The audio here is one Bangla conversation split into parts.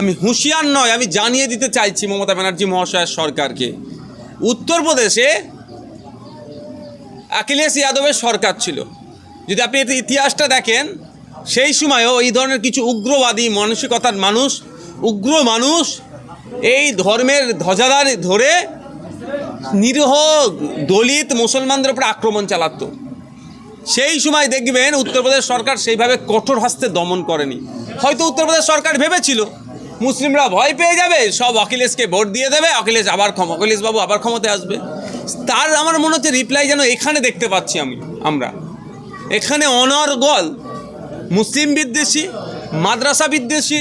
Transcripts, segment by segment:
আমি হুঁশিয়ার নয়, আমি জানিয়ে দিতে চাইছি মমতা ব্যানার্জি মহাশয়ের সরকারকে। উত্তরপ্রদেশে অখিলেশ যাদবের সরকার ছিল। যদি আপনি ইতিহাসটা দেখেন, সেই সময়ও এই ধরনের কিছু উগ্রবাদী মানসিকতার মানুষ, উগ্র মানুষ এই ধর্মের ধ্বজাদার ধরে নিরীহ দলিত মুসলমানদের উপর আক্রমণ চালাতো। সেই সময় দেখবেন উত্তরপ্রদেশ সরকার সেইভাবে কঠোর হস্তে দমন করেনি। হয়তো উত্তরপ্রদেশ সরকার ভেবেছিল মুসলিমরা ভয় পেয়ে যাবে, সব অখিলেশকে ভোট দিয়ে দেবে, অখিলেশ আবার ক্ষম অখিলেশ বাবু আবার ক্ষমতায় আসবে। তার আমার মনে হচ্ছে রিপ্লাই যেন এখানে দেখতে পাচ্ছি আমি, আমরা। এখানে অনর্গল মুসলিম বিদ্বেষী, মাদ্রাসা বিদ্বেষী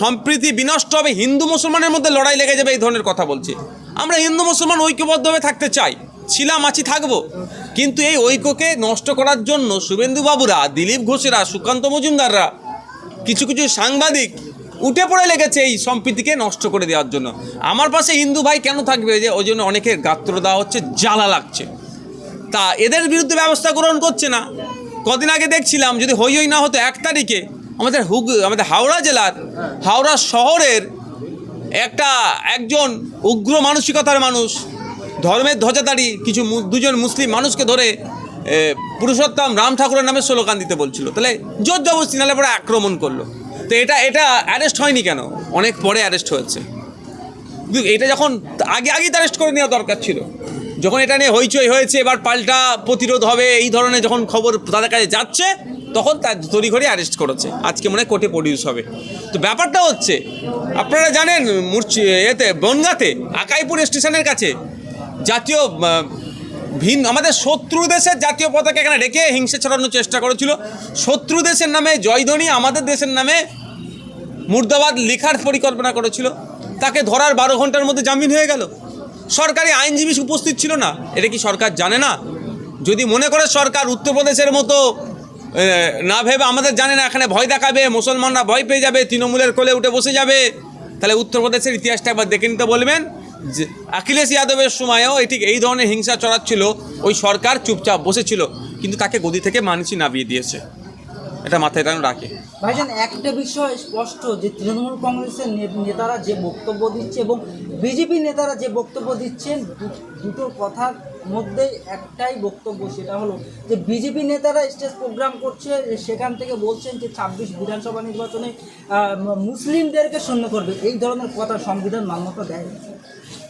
সম্প্রীতি বিনষ্ট হবে, হিন্দু মুসলমানের মধ্যে লড়াই লেগে যাবে, এই ধরনের কথা বলছি। আমরা হিন্দু মুসলমান ঐক্যবদ্ধভাবে থাকতে চাই, ছিলাম, আছি, থাকব। কিন্তু এই ঐক্যকে নষ্ট করার জন্য শুভেন্দু বাবুরা দিলীপ ঘোষেরা, সুকান্ত মজুমদাররা, কিছু কিছু সাংবাদিক উঠে পড়ে লেগেছে এই সম্প্রীতিকে নষ্ট করে দেওয়ার জন্য। আমার পাশে হিন্দু ভাই কেন থাকবে? যে ওই জন্য অনেকের গাত্র দেওয়া হচ্ছে, জ্বালা লাগছে। তা এদের বিরুদ্ধে ব্যবস্থা গ্রহণ করছে না। কদিন আগে দেখছিলাম, যদি হই হই না হতো, এক তারিখে আমাদের হুগ, আমাদের হাওড়া জেলার, হাওড়া শহরের একটা একজন উগ্র মানসিকতার মানুষ, ধর্মের ধ্বজাদারি কিছু দুজন মুসলিম মানুষকে ধরে পুরুষোত্তম রাম ঠাকুরের নামে স্লোগান দিতে বলছিল। তাহলে জোর জবরদস্তি নালে পরে আক্রমণ করল। তো এটা এটা অ্যারেস্ট হয়নি কেন? অনেক পরে অ্যারেস্ট হয়েছে। এটা যখন আগে, আগেই অ্যারেস্ট করে নেওয়া দরকার ছিল। যখন এটা নিয়ে হইচই হয়েছে, এবার পাল্টা প্রতিরোধ হবে, এই ধরনের যখন খবর তাদের কাছে যাচ্ছে, তখন তার তড়ি ঘড়ি অ্যারেস্ট করেছে। আজকে মনে হয় কোর্টে প্রডিউস হবে। তো ব্যাপারটা হচ্ছে, আপনারা জানেন মুর্চি, এতে বনগাতে, আকাইপুর স্টেশনের কাছে জাতীয় ভিন আমাদের শত্রু দেশের জাতীয় পতাকা এখানে রেখে হিংসা ছড়ানোর চেষ্টা করেছিল। শত্রু দেশের নামে জয়ধ্বনি, আমাদের দেশের নামে মুর্দাবাদ লেখার পরিকল্পনা করেছিল। তাকে ধরার বারো ঘণ্টার মধ্যে জামিন হয়ে গেল। সরকারি আইনজীবী উপস্থিত ছিল না। এটা কি সরকার জানে না? যদি মনে করে সরকার উত্তরপ্রদেশের মতো না ভেবে আমাদের জানে না, এখানে ভয় দেখাবে, মুসলমানরা ভয় পেয়ে যাবে, তৃণমূলের কোলে উঠে বসে যাবে, তাহলে উত্তরপ্রদেশের ইতিহাসটা একবার দেখে নিতে বলবেন। অখিলেশ যাদবের সময়ও এটি এই ধরনের হিংসা চড়াচ্ছিল। ওই সরকার চুপচাপ বসেছিল, কিন্তু তাকে গদি থেকে মানুষই নামিয়ে দিয়েছে। এটা মাথায় যেন রাখে। ভাইজান, একটা বিষয় স্পষ্ট, যে তৃণমূল কংগ্রেসের নেতারা যে বক্তব্য দিচ্ছে এবং বিজেপি নেতারা যে বক্তব্য দিচ্ছেন দুটো কথার মধ্যে একটাই বক্তব্য, সেটা হলো যে বিজেপি নেতারা স্টেজ প্রোগ্রাম করছে, সেখান থেকে বলছেন যে ছাব্বিশ বিধানসভা নির্বাচনে মুসলিমদেরকে শূন্য করবে। এই ধরনের কথা সংবিধান মান্যতা দেয়।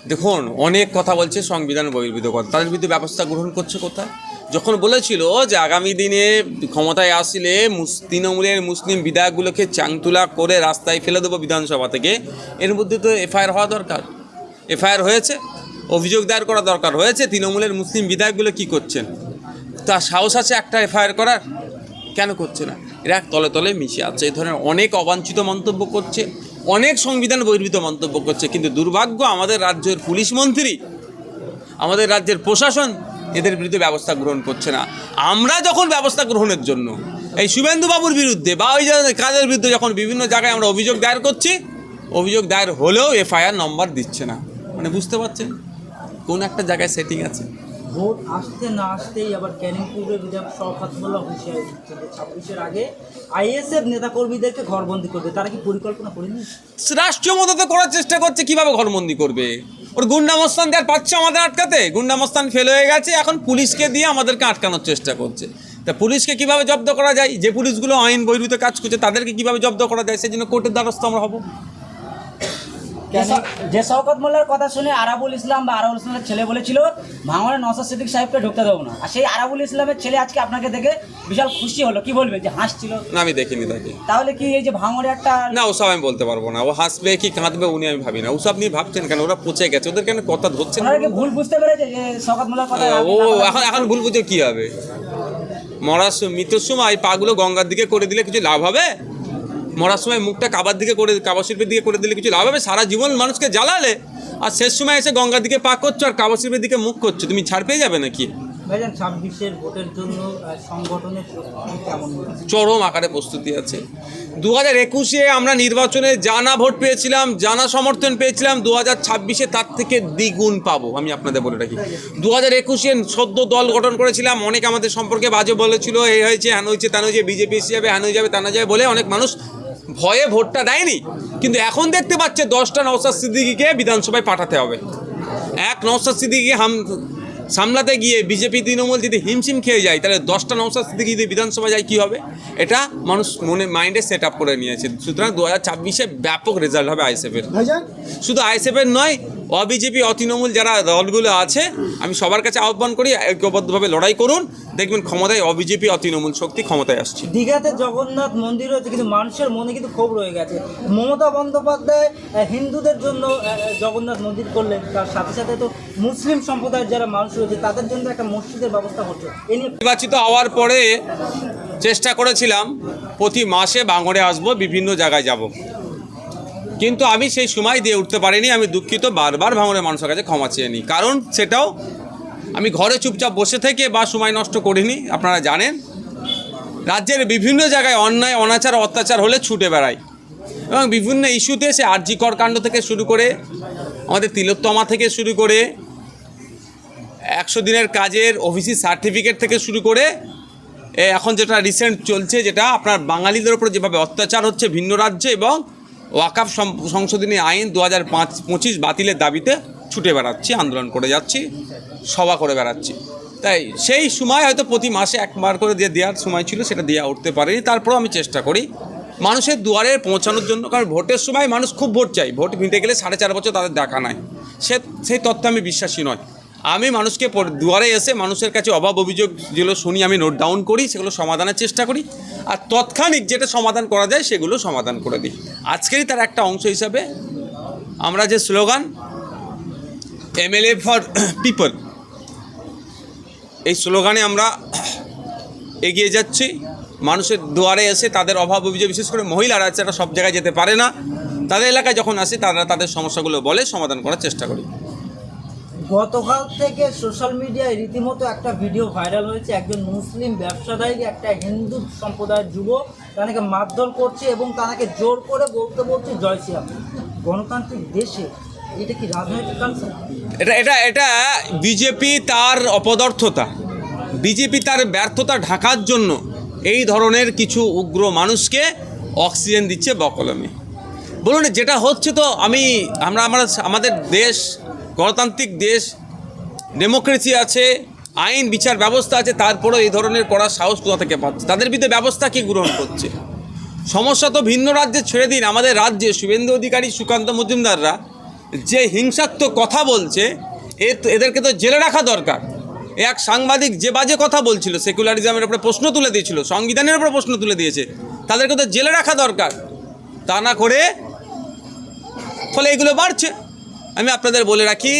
দেখুন, অনেক কথা বলছে সংবিধান বহির্ভূত কথা। তাদের বিরুদ্ধে ব্যবস্থা গ্রহণ করছে কোথায়? যখন বলেছিল যে আগামী দিনে ক্ষমতায় আসলে তৃণমূলের মুসলিম বিধায়কগুলোকে চাংতুলা করে রাস্তায় ফেলে দেবো বিধানসভা থেকে, এর মধ্যে তো এফআইআর হওয়া দরকার। এফআইআর হয়েছে, অভিযোগ দায়ের করা দরকার হয়েছে, তৃণমূলের মুসলিম বিধায়কগুলো কি করছেন? তা সাহস আছে একটা এফআইআর করার? কেন করছে না? এরা তলে তলে মিশে আছে। এই ধরনের অনেক অবাঞ্ছিত মন্তব্য করছে। অনেক সংবিধান বহির্ভূত মন্তব্য করছে, কিন্তু দুর্ভাগ্য আমাদের রাজ্যের পুলিশ মন্ত্রী, আমাদের রাজ্যের প্রশাসন এদের বিরুদ্ধে ব্যবস্থা গ্রহণ করছে না। আমরা যখন ব্যবস্থা গ্রহণের জন্য, এই শুভেন্দুবাবুর বিরুদ্ধে বা ওই কাজের বিরুদ্ধে যখন বিভিন্ন জায়গায় আমরা অভিযোগ দায়ের করছি, অভিযোগ দায়ের হলেও এফআইআর নম্বর দিচ্ছে না। মানে বুঝতে পারছেন? কোন একটা জায়গায় সেটিং আছে। ভোট আসতে না আসতেই আবার ক্যানিং পূর্বে বিধায়ক শওকত মোল্লা হুঁশিয়ারি ছাব্বিশের আগে আইএসএফ নেতাকর্মীদেরকে ঘরবন্দি করবে। তারা কি পরিকল্পনা করেনি? রাষ্ট্রীয় মদত করার চেষ্টা করছে, কীভাবে ঘরবন্দি করবে? ওর গুন্ডামস্তান দেওয়ার পাচ্ছে আমাদের আটকাতে? গুন্ডামস্তান ফেল হয়ে গেছে, এখন পুলিশকে দিয়ে আমাদেরকে আটকানোর চেষ্টা করছে। তা পুলিশকে কীভাবে জব্দ করা যায়? যে পুলিশগুলো আইন বহির্ভূত কাজ করছে, তাদেরকে কীভাবে জব্দ করা যায়? সেই জন্য কোর্টের দ্বারস্থ আমরা হব। যে শওকত মোল্লার কথা শুনে আরাবুল ইসলাম বা আরাবুল ইসলামের ছেলে বলেছিল ভাঙড়ে নসাদ সিদ্দিক সাহেবকে ঢুকতে দেবো না। আর সেই আরাবুল ইসলামের ছেলে আজকে আপনাকে দেখে বিশাল খুশি হলো। কি বলবে? যে হাসছিল। না আমি দেখিনি তাকে। তাহলে কি এই যে ভাঙড়ে একটা না ওসব আমি বলতে পারব না। ও হাসবে কি কাঁদবে উনি আমি ভাবি না। ওসব নিয়ে ভাবছেন কেন? ওরা পচে গেছে। ওদের কেন কথা ধরছেন ভুল বুঝতে পেরেছে যে শওকত মোল্লার কথা ও এখন এখন ভুল বুঝে কি হবে? মরার সম- মৃত্যুর সময় পাগুলো গঙ্গার দিকে করে দিলে কিছু লাভ হবে? মরার সময় মুখটা কাবার দিকে করে কাবা শিল্পের দিকে করে দিলে কিছু লাভ হবে? সারা জীবন মানুষকে জ্বালালে আর শেষ সময় এসে গঙ্গার দিকে পা করছ আর কাবা শিল্পের দিকে মুখ করছ। তুমি ছাড় পেয়ে যাবে নাকি? চরম আকারে প্রস্তুতি আছে। দু হাজার একুশে আমরা নির্বাচনে জানা ভোট পেয়েছিলাম জানা সমর্থন পেয়েছিলাম। দু হাজার ছাব্বিশে তার থেকে দ্বিগুণ পাবো আমি আপনাদের বলে রাখি। দু হাজার একুশে সদ্য দল গঠন করেছিলাম অনেক আমাদের সম্পর্কে বাজে বলেছিল এই হয়েছে হ্যান হয়েছে তেন হয়েছে বিজেপি এসে যাবে হ্যান হয়ে যাবে তেন যাবে বলে অনেক মানুষ ভয়ে ভোটটা দেয়নি। কিন্তু এখন দেখতে পাচ্ছে দশটা নওসাদ সিদ্দিকিকে বিধানসভায় পাঠাতে হবে। এক নওসাদ সিদ্দিকিকে হাম সামলাতে গিয়ে বিজেপি তৃণমূল যদি হিমশিম খেয়ে যায় তাহলে দশটা নওসাদ সিদ্দিকি যদি বিধানসভা যায় কী হবে? এটা মানুষ মনে মাইন্ডে সেট আপ করে নিয়েছে। সুতরাং দু হাজার ছাব্বিশে ব্যাপক রেজাল্ট হবে আইএসএফের। শুধু আইএসএফের নয় অবিজেপি অতৃণমূল যারা দলগুলো আছে আমি সবার কাছে আহ্বান করি ঐক্যবদ্ধভাবে লড়াই করুন। দেখবেন ক্ষমতায় অবিজেপি অতৃণমূল শক্তি ক্ষমতায় আসছে। দীঘাতে জগন্নাথ মন্দির রয়েছে কিন্তু মানুষের মনে কিন্তু ক্ষোভ রয়ে গেছে। মমতা বন্দ্যোপাধ্যায় হিন্দুদের জন্য জগন্নাথ মন্দির করলেন। তার সাথে সাথে তো মুসলিম সম্প্রদায়ের যারা মানুষ রয়েছে তাদের জন্য একটা মসজিদের ব্যবস্থা করছে এ নিয়ে নির্বাচিত হওয়ার পরে চেষ্টা করেছিলাম প্রতি মাসে বাঙড়ে আসব বিভিন্ন জায়গায় যাব। কিন্তু আমি সেই সময় দিয়ে উঠতে পারিনি, আমি দুঃখিত, বারবার ভাঙনের মানুষের কাছে ক্ষমা চেয়ে নিই। কারণ সেটাও আমি ঘরে চুপচাপ বসে থেকে বা সময় নষ্ট করিনি, আপনারা জানেন। রাজ্যের বিভিন্ন জায়গায় অন্যায়, অনাচার, অত্যাচার হলে ছুটে বেড়াই। এবং বিভিন্ন ইস্যুতে সে আরজিকর কাণ্ড থেকে শুরু করে, আমাদের তিলোত্তমা থেকে শুরু করে, একশো দিনের কাজের অফিসি সার্টিফিকেট থেকে শুরু করে এখন যেটা রিসেন্ট চলছে, যেটা আপনার বাঙালিদের উপর যেভাবে অত্যাচার হচ্ছে ভিন্ন রাজ্যে এবং ওয়াকাফ সংশোধনী আইন দু হাজার পাঁচ, পঁচিশ বাতিলের দাবিতে ছুটে বেড়াচ্ছি, আন্দোলন করে যাচ্ছি, সভা করে বেড়াচ্ছি। তাই সেই সময় হয়তো প্রতি মাসে একবার করে দিয়ে দেওয়ার সময় ছিল সেটা দেওয়া উঠতে পারেনি তারপরেও আমি চেষ্টা করি মানুষের দুয়ারে পৌঁছানোর জন্য, কারণ ভোটের সময় মানুষ খুব ভোট চাই ভোট নিতে গেলে সাড়ে চার বছর তাদের দেখা নাই। সে, সেই তথ্যে আমি বিশ্বাসী নয়। আমি মানুষকে দুয়ারে এসে মানুষের কাছে অভাব অভিযোগ যেগুলো শুনি, আমি নোট ডাউন করি, সেগুলো সমাধানের চেষ্টা করি। আর তৎক্ষণিক যেটা সমাধান করা যায়, সেগুলো সমাধান করে দিই। আজকেরই তার একটা অংশ হিসাবে আমরা যে স্লোগান এমএলএ ফর পিপল এই স্লোগানে আমরা এগিয়ে যাচ্ছি। মানুষের দুয়ারে এসে তাদের অভাব অভিযোগ, বিশেষ করে মহিলারা আছে সব জায়গায় যেতে পারে না। তাদের এলাকায় যখন আসে, তারা তাদের সমস্যাগুলো বলে সমাধান করার চেষ্টা করি। গতকাল থেকে সোশ্যাল মিডিয়ায় রীতিমতো একটা ভিডিও ভাইরাল হয়েছে। একজন মুসলিম ব্যবসাদায়ীকে একটা হিন্দু সম্প্রদায়ের যুবক, তাকে মারধর করছে এবং তাকে জোর করে বলতে বলছে, জয় শ্রীরাম। গণতান্ত্রিক দেশে এটা কি রাজনৈতিক এটা এটা এটা বিজেপি তার অপদার্থতা। বিজেপি তার ব্যর্থতা ঢাকার জন্য এই ধরনের কিছু উগ্র মানুষকে অক্সিজেন দিচ্ছে বকলমে। বলুন, যেটা হচ্ছে তো আমি, আমরা আমরা, আমাদের দেশ গণতান্ত্রিক দেশ, ডেমোক্রেসি আছে, আইন, বিচার ব্যবস্থা আছে, তারপরেও এই ধরনের করার সাহস কোথা থেকে পাচ্ছে? তাদের বিরুদ্ধে ব্যবস্থা কি গ্রহণ করছে? সমস্যা তো ভিন্ন রাজ্যে ছেড়ে দিন। আমাদের রাজ্যে শুভেন্দু অধিকারী, সুকান্ত মজুমদাররা যে হিংসাত্মক কথা বলছে, এ এদেরকে তো জেলে রাখা দরকার। এক সাংবাদিক যে বাজে কথা বলছিল সেকুলারিজমের উপরে প্রশ্ন তুলে দিয়েছিল, সংবিধানের উপরে প্রশ্ন তুলে দিয়েছে, তাদেরকে তো জেলে রাখা দরকার। তা না করে ফলে এগুলো বাড়ছে। আমি আপনাদের বলে রাখি